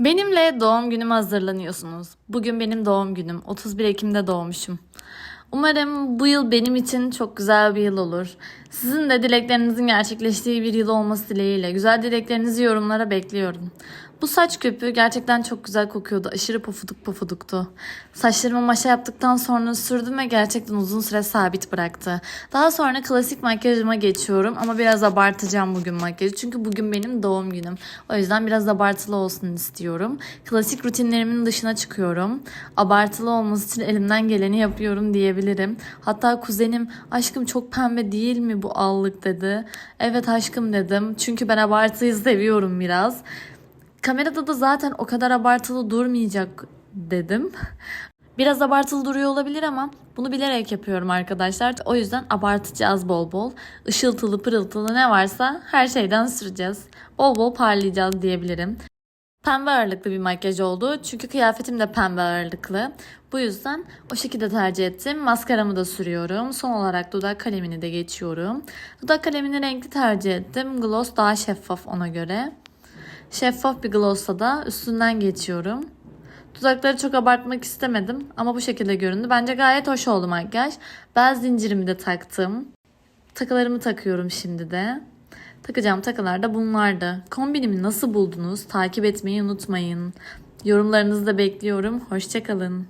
Benimle doğum günüme hazırlanıyorsunuz. Bugün benim doğum günüm. 31 Ekim'de doğmuşum. Umarım bu yıl benim için çok güzel bir yıl olur. Sizin de dileklerinizin gerçekleştiği bir yıl olması dileğiyle. Güzel dileklerinizi yorumlara bekliyorum. Bu saç köpüğü gerçekten çok güzel kokuyordu. Aşırı pofuduk pofuduktu. Saçlarımı maşa yaptıktan sonra sürdüm ve gerçekten uzun süre sabit bıraktı. Daha sonra klasik makyajıma geçiyorum ama biraz abartacağım bugün makyajı. Çünkü bugün benim doğum günüm. O yüzden biraz abartılı olsun istiyorum. Klasik rutinlerimin dışına çıkıyorum. Abartılı olması için elimden geleni yapıyorum diyebilirim. Hatta kuzenim aşkım çok pembe değil mi bu allık dedi. Evet aşkım dedim. Çünkü ben abartıyı seviyorum biraz. Kamerada da zaten o kadar abartılı durmayacak dedim. Biraz abartılı duruyor olabilir ama bunu bilerek yapıyorum arkadaşlar. O yüzden abartacağız bol bol. Işıltılı pırıltılı ne varsa her şeyden süreceğiz. Bol bol parlayacağız diyebilirim. Pembe ağırlıklı bir makyaj oldu. Çünkü kıyafetim de pembe ağırlıklı. Bu yüzden o şekilde tercih ettim. Maskaramı da sürüyorum. Son olarak dudak kalemini de geçiyorum. Dudak kalemini renkli tercih ettim. Gloss daha şeffaf ona göre. Şeffaf bir glossla da üstünden geçiyorum. Dudakları çok abartmak istemedim ama bu şekilde göründü. Bence gayet hoş oldu makyaj. Bel zincirimi de taktım. Takılarımı takıyorum şimdi de. Takacağım takılar da bunlardı. Kombinimi nasıl buldunuz? Takip etmeyi unutmayın. Yorumlarınızı da bekliyorum. Hoşçakalın.